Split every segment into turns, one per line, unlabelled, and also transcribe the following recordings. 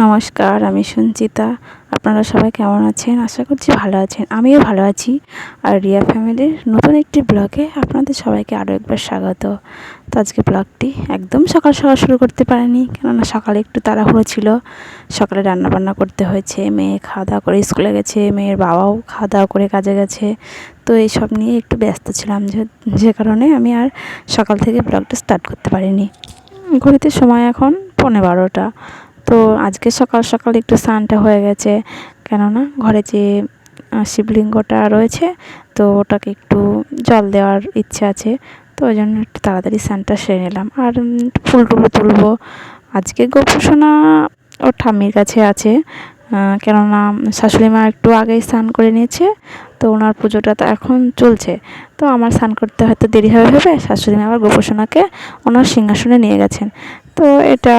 নমস্কার, আমি সঞ্চিতা। আপনারা সবাই কেমন আছেন? আশা করছি ভালো আছেন। আমিও ভালো আছি। আর রিয়া ফ্যামিলির নতুন একটি ব্লগে আপনাদের সবাইকে আরও একবার স্বাগত। তো আজকে ব্লগটি একদম সকাল সকাল শুরু করতে পারিনি, কেননা সকালে একটু তাড়াহুড়ো ছিল। সকালে রান্নাবান্না করতে হয়েছে, মেয়ে খাওয়া দাওয়া করে স্কুলে গেছে, মেয়ের বাবাও খাওয়া দাওয়া করে কাজে গেছে। তো এইসব নিয়ে একটু ব্যস্ত ছিলাম, যে যে কারণে আমি আর সকাল থেকে ব্লগটা স্টার্ট করতে পারিনি। ঘড়িতে সময় এখন পনেরো বারোটা। তো আজকে সকাল সকাল একটু স্নানটা হয়ে গেছে, কেননা ঘরে যে শিবলিঙ্গটা রয়েছে, তো ওটাকে একটু জল দেওয়ার ইচ্ছে আছে, তো ওই জন্য একটু তাড়াতাড়ি স্নানটা সেরে নিলাম। আর ফুল টুলো তুলবো। আজকে গোপুসোনা ওর ঠাম্মির কাছে আছে কেননা শাশুড়ি মা একটু আগেই স্নান করে নিয়েছে, তো ওনার পুজোটা তো এখন চলছে। তো আমার স্নান করতে হয়তো দেরি হবে ভেবে শাশুড়ি মা আবার গোপুসোনাকে ওনার সিংহাসনে নিয়ে গেছেন। তো এটা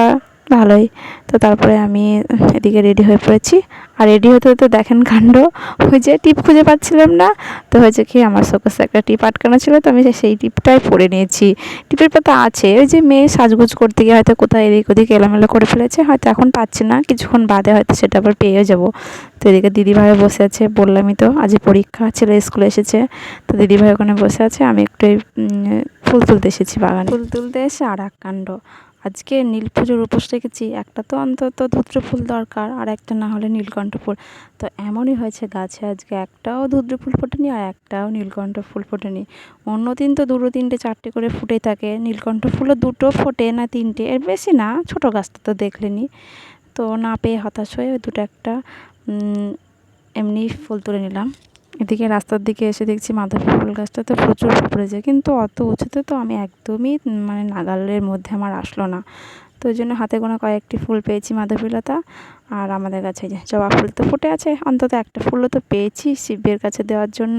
ভালোই। তো তারপরে আমি এদিকে রেডি হয়ে পড়েছি। আর রেডি হতে হতে দেখেন কাণ্ড, ওই যে টিপ খুঁজে পাচ্ছিলাম না। তো হয়েছে কি, আমার শোকেসে একটা টিপ আটকানো ছিল, তো আমি সেই টিপটাই পরে নিয়েছি। টিপের পাতা আছে, ওই যে মেয়ে সাজগুজ করতে গিয়ে হয়তো কোথায় এদিক ওদিক এলোমেলো করে ফেলেছে, হয়তো এখন পাচ্ছি না, কিছুক্ষণ বাদে হয়তো সেটা আবার পেয়েও যাব। তো এদিকে দিদিভাই বসে আছে, বললামই তো, আজ পরীক্ষা, ছেলে স্কুলে এসেছে। তো দিদিভাই ওখানে বসে আছে, আমি একটু ফুল তুলতে এসেছি বাগানে। ফুল তুলতে এসে আর এক কাণ্ড। আজকে নীল পুজোর উপোস রেখেছি, একটা তো অন্তত ধুদ্র ফুল দরকার আর একটা না হলে নীলকণ্ঠ ফুল তো এমনই হয়েছে গাছে আজকে একটাও ধুদ্র ফুল ফোটেনি আর একটাও নীলকণ্ঠ ফুল ফোটেনি। অন্য দিন তো দুটো তিনটে চারটে করে ফুটে থাকে নীলকণ্ঠ ফুলও দুটো ফোটে না তিনটে, এর বেশি না, ছোটো গাছটা তো দেখলেনি। তো না পেয়ে হতাশ হয়ে দুটো একটা এমনি ফুল তুলে নিলাম। এদিকে রাস্তার দিকে এসে দেখছি মাধবী ফুল গাছটা তো প্রচুর ফুটেছে কিন্তু অত উঁচুতে তো আমি একদমই মানে নাগালের মধ্যে আমার আসলো না। তো ওই জন্য হাতে গোনা কয়েকটি ফুল পেয়েছি মাধবীলতা আর আমাদের কাছে যে জবা ফুল তো ফুটে আছে। অন্তত একটা ফুলও তো পেয়েছি শিবের কাছে দেওয়ার জন্য।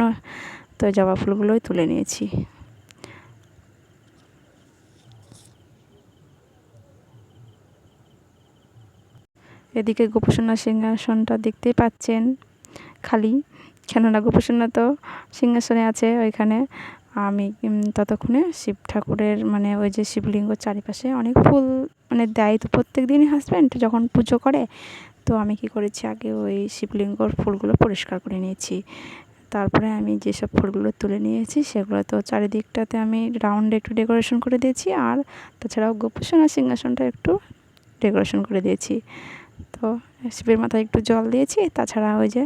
তো জবা ফুলগুলোই তুলে নিয়েছি। এদিকে গোপসোনা সিংহাসনটা দেখতেই পাচ্ছেন খালি। কেননা গোপসোনা তো সিংহাসনে আছে ওইখানে। আমি ততক্ষণে শিব ঠাকুরের মানে ওই যে শিবলিঙ্গ চারিপাশে অনেক ফুল মানে দেয় তো প্রত্যেক দিনই হাজব্যান্ড যখন পুজো করে। তো আমি কি করেছি, আগে ওই শিবলিঙ্গর ফুলগুলো পরিষ্কার করে নিয়েছি। তারপরে আমি যেসব ফুলগুলো তুলে নিয়েছি, সেগুলো তো চারিদিকটাতে আমি রাউন্ডে একটু ডেকোরেশন করে দিয়েছি আর তাছাড়াও গোপসোনা সিংহাসনটা একটু ডেকোরেশন করে দিয়েছি। তো শিবের মাথায় একটু জল দিয়েছি, তাছাড়া ওই যে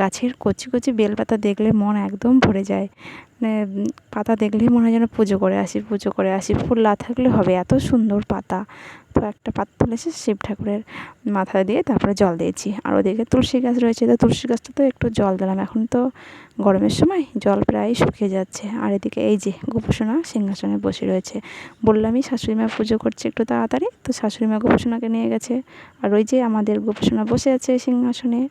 গাছের কচি কচি বেলপাতা দেখলে মন একদম ভরে যায়। পাতা দেখলেই মনে হয় যেন পুজো করে আসি, পুজো করে আসি। ফুল না থাকলে হবে, এত সুন্দর পাতা। তো একটা পাতা তুলেছি শিব ঠাকুরের মাথা দিয়ে, তারপরে জল দিয়েছি। আর ওদিকে তুলসী গাছ রয়েছে, তো তুলসী গাছটা তো একটু জল দিলাম। এখন তো গরমের সময় জল প্রায় শুকিয়ে যাচ্ছে। আর এদিকে এই যে গোপসোনা সিংহাসনে বসে রয়েছে। বললামই শাশুড়ি মা পুজো করছে একটু তাড়াতাড়ি, তো শাশুড়ি মা গোপসোনাকে নিয়ে গেছে। আর ওই যে আমাদের গোপসোনা বসে আছে সিংহাসনে।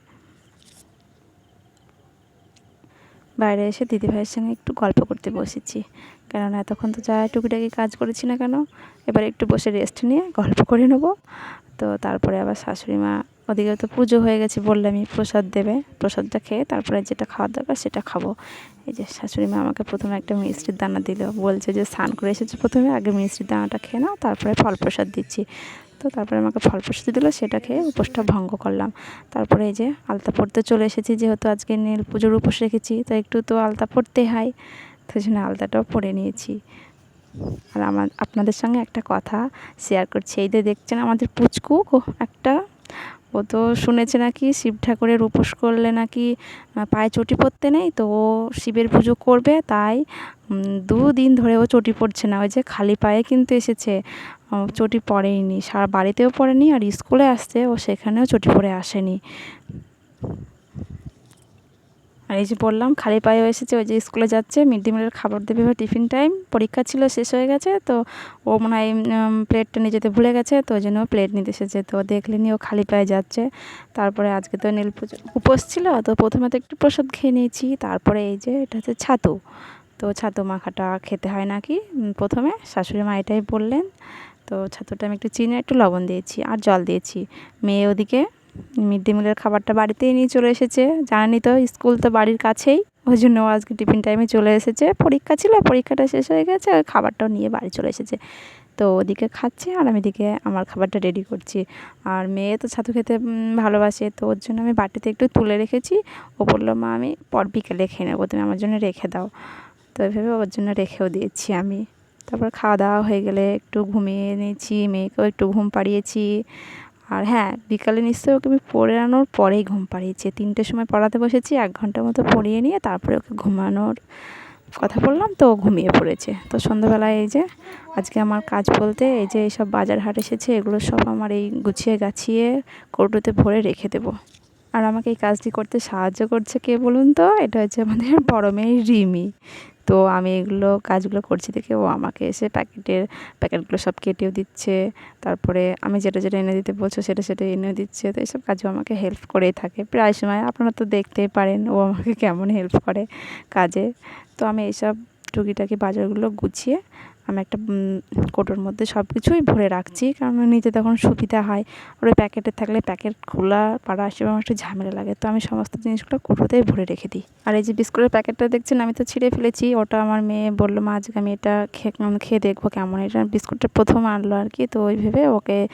বাইরে এসে দিদিভাইয়ের সঙ্গে একটু গল্প করতে বসেছি। কেননা এতক্ষণ তো যা টুকিটাকি কাজ করেছি না কেন, এবার একটু বসে রেস্ট নিয়ে গল্প করে নেব। তো তারপরে আবার শাশুড়ি মা ওদিকে তো পুজো হয়ে গেছে বললামই প্রসাদ দেবে, প্রসাদটা খেয়ে তারপরে যেটা খাওয়ার দরকার সেটা খাব। এই যে শাশুড়ি মা আমাকে প্রথমে একটা মিষ্টির দানা দিল, বলছে যে স্নান করে এসেছে প্রথমে, আগে মিষ্টির দানাটা খেয়ে নাও, তারপরে ফল প্রসাদ দিচ্ছি। তো তারপরে আমাকে ফল প্রসাদ দিল, সেটা খেয়ে উপোসটা ভঙ্গ করলাম। তারপরে এই যে আলতা পড়তে চলে এসেছি, যেহেতু আজকে নীল পুজোর উপোস রেখেছি, তো একটু তো আলতা পড়তে হয়, তো জন্য আলতাটাও পরে নিয়েছি। আর আমার আপনাদের সঙ্গে একটা কথা শেয়ার করছি। এই যে দেখছেন আমাদের পুচকু একটা, ও তো শুনেছে নাকি শিব ঠাকুরের উপোস করলে নাকি পায়ে চটি পড়তে নেই, তো ও শিবের পুজো করবে, তাই দুদিন ধরে ও চটি পড়ছে না। ওই যে খালি পায়ে কিন্তু এসেছে। চটি পড়েইনি। সারা বাড়িতেও পড়েনি আর স্কুলে আসছে, ও সেখানেও চটি পরে আসেনি। আর এই যে বললাম, খালি পায়ে এসেছে, ওই যে স্কুলে যাচ্ছে মিড ডে মিলের খাবার দেবে বা টিফিন টাইম। পরীক্ষা ছিল, শেষ হয়ে গেছে, তো ও মনে হয় প্লেটটা নিয়ে যেতে ভুলে গেছে, তো ওই জন্য প্লেট নিতে এসেছে। তো দেখলেনি ও খালি পায়ে যাচ্ছে। তারপরে আজকে তো নীল পুজো উপোস ছিল, তো প্রথমে তো একটু প্রসাদ খেয়ে নিয়েছি, তারপরে এই যে এটা হচ্ছে ছাতু। তো ছাতু মাখাটা খেতে হয় নাকি? প্রথমে শাশুড়ি মা এটাই বললেন। তো ছাতুটা আমি একটু চিনি, একটু লবণ দিয়েছি আর জল দিয়েছি। মেয়ে ওদিকে মিড ডে মিলের খাবারটা বাড়িতেই নিয়ে চলে এসেছে। জানেনি তো স্কুল তো বাড়ির কাছেই ওই জন্য আজকে টিফিন টাইমে চলে এসেছে। পরীক্ষা ছিল, পরীক্ষাটা শেষ হয়ে গেছে, ওই খাবারটাও নিয়ে বাড়ি চলে এসেছে। তো ওদিকে খাচ্ছে আর আমি এদিকে আমার খাবারটা রেডি করছি। আর মেয়ে তো ছাতু খেতে ভালোবাসে, তো ওর জন্য আমি বাটিতে একটু তুলে রেখেছি। ও বলল, মা, আমি পর বিকেলে খেয়ে নেব, তুমি আমার জন্য রেখে দাও। তো এভাবে ওর জন্য রেখেও দিয়েছি আমি। তারপর খাওয়া দাওয়া হয়ে গেলে একটু ঘুমিয়ে নিয়েছি, মেয়েকেও একটু ঘুম পাড়িয়েছি। আর হ্যাঁ বিকালে নিশ্চয়ই ওকে আমি পড়ানোর পরেই ঘুম পাড়িয়েছি। তিনটের সময় পড়াতে বসেছি, এক ঘণ্টার মতো পড়িয়ে নিয়ে তারপরে ওকে ঘুমানোর কথা বললাম, তো ঘুমিয়ে পড়েছে। তো সন্ধ্যাবেলায় এই যে আজকে আমার কাজ বলতে এই যে এইসব বাজার হাট এসেছে, এগুলো সব আমার এই গুছিয়ে গাছিয়ে কৌটোতে ভরে রেখে দেবো। আর আমাকে এই কাজটি করতে সাহায্য করছে কে বলুন তো? এটা হচ্ছে আমাদের বড় মেয়ে রিমি। তো আমি এগুলো কাজগুলো করছি দেখে ও আমাকে এসে প্যাকেটের, প্যাকেটগুলো সব কেটেও দিচ্ছে। তারপরে আমি যেটা যেটা এনে দিতে বলছো সেটা সেটা এনে দিচ্ছে। তো এইসব কাজও আমাকে হেল্প করেই থাকে। প্রায় সময় আপনারা তো দেখতেই পারেন ও আমাকে কেমন হেল্প করে কাজে। তো আমি এইসব টুকিটাকি বাজারগুলো গুছিয়ে আমি একটা কৌটোর মধ্যে সব কিছুই ভরে রাখছি। কারণ নিতে তখন সুবিধা হয় আর ওই প্যাকেটে থাকলে প্যাকেট খোলা পাড়া আমার একটু ঝামেলা লাগে। তো আমি সমস্ত জিনিসগুলো কৌটোতেই ভরে রেখে দিই। আর এই যে বিস্কুটের প্যাকেটটা দেখছেন আমি তো ছিঁড়ে ফেলেছি। ওটা আমার মেয়ে বলল মা আজকে আমি এটা খেয়ে খেয়ে দেখব কেমন? এটা বিস্কুটটা প্রথম আনলো আর কি। তো ওই ভেবে ওকে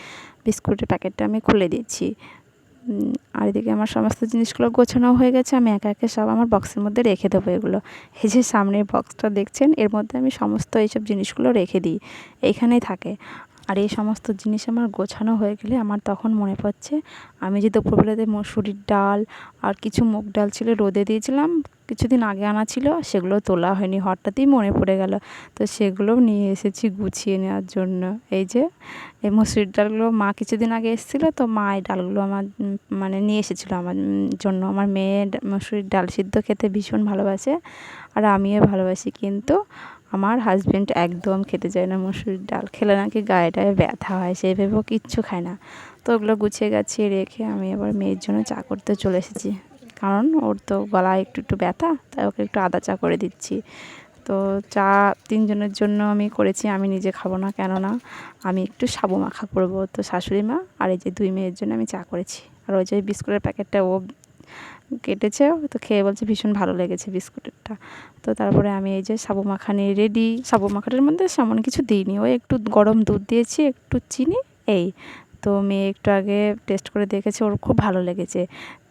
বিস্কুটের প্যাকেটটা আমি খুলে উম, আর এদিকে আমার সমস্ত জিনিসগুলো গোছানো হয়ে গেছে, আমি একা একা সব আমার বক্সের মধ্যে রেখে দেবো এগুলো। এই যে সামনের বক্সটা দেখছেন, এর মধ্যে আমি সমস্ত এইসব জিনিসগুলো রেখে দিই। এইখানেই থাকে। আর এই সমস্ত জিনিস আমার গোছানো হয়ে গেলে আমার তখন মনে পড়ছে, আমি যে দুপুরবেলাতে মসুরির ডাল আর কিছু মুগ ডাল ছিল রোদে দিয়েছিলাম, কিছুদিন আগে আনা ছিল, সেগুলো তোলা হয়নি, হঠাৎই মনে পড়ে গেল। তো সেগুলো নিয়ে এসেছি গুছিয়ে নেওয়ার জন্য। এই যে, এই মসুরির ডালগুলো মা কিছুদিন আগে এসেছিল, তো মা এই ডালগুলো আমার মানে নিয়ে এসেছিল আমার জন্য। আমার মেয়ে মসুরির ডাল সিদ্ধ খেতে ভীষণ ভালোবাসে, আর আমিও ভালোবাসি। কিন্তু আমার হাজব্যান্ড একদম খেতে চায় না, মসুরির ডাল। খেলে নাকি গায়ে টায়ে ব্যথা হয়, সে ভেবেও কিচ্ছু খায় না। তো ওগুলো গুছিয়ে গাছিয়ে রেখে আমি এবার মেয়ের জন্য চা করতে চলে এসেছি। কারণ ওর তো গলায় একটু একটু ব্যথা, তাই ওকে একটু আদা চা করে দিচ্ছি। তো চা তিনজনের জন্য আমি করেছি, আমি নিজে খাব না, কেননা আমি একটু সাবু মাখা করব। তো শাশুড়ি মা আর এই যে দুই মেয়ের জন্য আমি চা করেছি। আর ওই যে বিস্কুটের প্যাকেটটা ও কেটেছে, তো খেয়ে বলছে ভীষণ ভালো লেগেছে বিস্কুটেরটা। তো তারপরে আমি এই যে সাবু মাখানি রেডি সাবু মাখাটার মধ্যে সেমন কিছু দিইনি। ওই একটু গরম দুধ দিয়েছি, একটু চিনি, এই। তো মেয়ে একটু আগে টেস্ট করে দেখেছে, ওর খুব ভালো লেগেছে,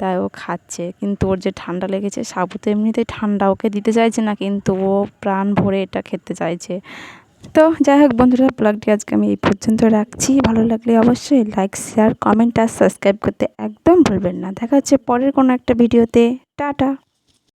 তাই ও খাচ্ছে। কিন্তু ওর যে ঠান্ডা লেগেছে, সাবু তো এমনিতেই ঠান্ডা, ওকে দিতে চাইছে না, কিন্তু ও প্রাণ ভরে এটা খেতে চাইছে। তো যাই হোক বন্ধুরা ব্লগটি আজকে আমি এই পর্যন্ত রাখছি। ভালো লাগলে অবশ্যই লাইক শেয়ার কমেন্ট আর সাবস্ক্রাইব করতে একদম ভুলবেন না। দেখা হচ্ছে পরের কোনো একটা ভিডিওতে টাটা!